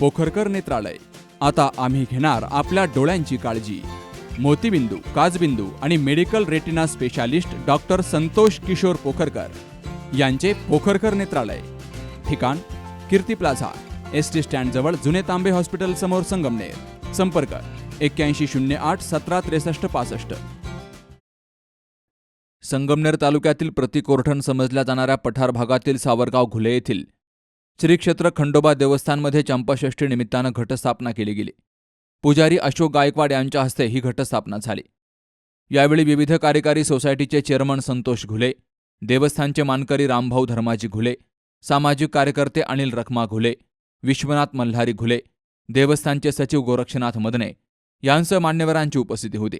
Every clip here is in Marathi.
पोखरकर नेत्रालय. आता आम्ही घेणार आपल्या डोळ्यांची काळजी. मोतीबिंदू काजबिंदू आणि medical retina specialist doctor Santosh Kishor Pokharkar यांचे पोखरकर नेत्रालय. ठिकाण कीर्ती प्लाझा एस टी स्टँडजवळ जुने तांबे हॉस्पिटल समोर संगमनेर. संपर्क एक्क्याऐंशी शून्य आठ सतरा त्रेसष्ट पासष्ट. संगमनेर तालुक्यातील प्रतिकोरठण समजल्या जाणाऱ्या पठार भागातील सावरगाव घुले येथील श्री क्षेत्र खंडोबा देवस्थानमध्ये चंपाषष्ठी निमित्तानं घटस्थापना केली गेली. पुजारी अशोक गायकवाड यांच्या हस्ते ही घटस्थापना झाली. यावेळी विविध कार्यकारी सोसायटीचे चेअरमन संतोष घुले देवस्थानचे मानकरी रामभाऊ धर्माजी घुले सामाजिक कार्यकर्ते अनिल रखमा घुले विश्वनाथ मल्हारी घुले देवस्थानचे सचिव गोरक्षनाथ मदने यांसह मान्यवरांची उपस्थिती होती.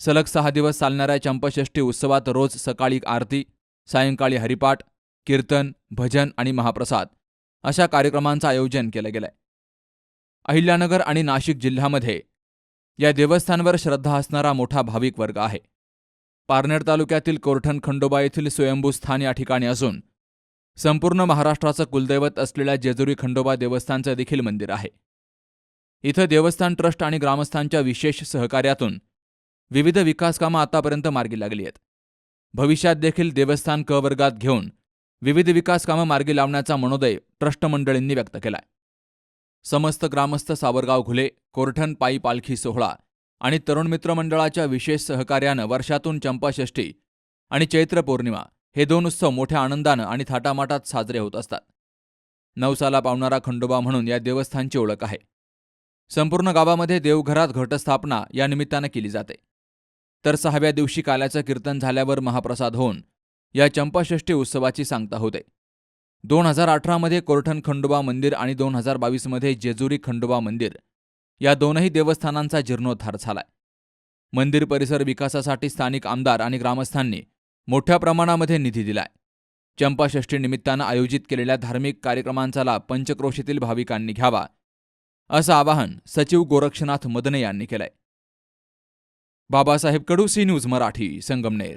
सलग सहा दिवस चालणाऱ्या चंपषष्ठी उत्सवात रोज सकाळी आरती सायंकाळी हरिपाठ कीर्तन भजन आणि महाप्रसाद अशा कार्यक्रमांचं आयोजन केलं गेलंय. अहिल्यानगर आणि नाशिक जिल्ह्यामध्ये या देवस्थानवर श्रद्धा असणारा मोठा भाविक वर्ग आहे. पारनेर तालुक्यातील कोरठण खंडोबा येथील स्वयंभू स्थान या ठिकाणी असून संपूर्ण महाराष्ट्राचं कुलदैवत असलेल्या जेजुरी खंडोबा देवस्थानचं देखील मंदिर आहे. इथं देवस्थान ट्रस्ट आणि ग्रामस्थांच्या विशेष सहकार्यातून विविध विकासकामं आतापर्यंत मार्गी लागली आहेत. भविष्यात देखील देवस्थान क वर्गात घेऊन विविध विकासकामं मार्गी लावण्याचा मनोदय ट्रस्ट मंडळींनी व्यक्त केलाय. समस्त ग्रामस्थ सावरगाव घुले कोरठण पायी पालखी सोहळा आणि तरुण मित्र मंडळाच्या विशेष सहकार्यानं वर्षातून चंपाषष्ठी आणि चैत्र पौर्णिमा हे दोन उत्सव मोठ्या आनंदानं आणि थाटामाटात साजरे होत असतात. नवसाला पावणारा खंडोबा म्हणून या देवस्थानची ओळख आहे. संपूर्ण गावामध्ये देवघरात घटस्थापना या निमित्तानं केली जाते. तर सहाव्या दिवशी काल्याचं कीर्तन झाल्यावर महाप्रसाद होऊन या चंपाषष्ठी उत्सवाची सांगता होते. दोन हजार अठरामध्ये कोरठण खंडोबा मंदिर आणि दोन हजार बावीसमध्ये जेजुरी खंडोबा मंदिर या दोनही देवस्थानांचा जीर्णोद्धार झालाय. मंदिर परिसर विकासासाठी स्थानिक आमदार आणि ग्रामस्थांनी मोठ्या प्रमाणामध्ये निधी दिलाय. चंपाषष्ठी निमित्तानं आयोजित केलेल्या धार्मिक कार्यक्रमांचा लाभ पंचक्रोशीतील भाविकांनी घ्यावा असं आवाहन सचिव गोरक्षनाथ मदने यांनी केलंय. Babasaheb Kadu C news Marathi Sangamner.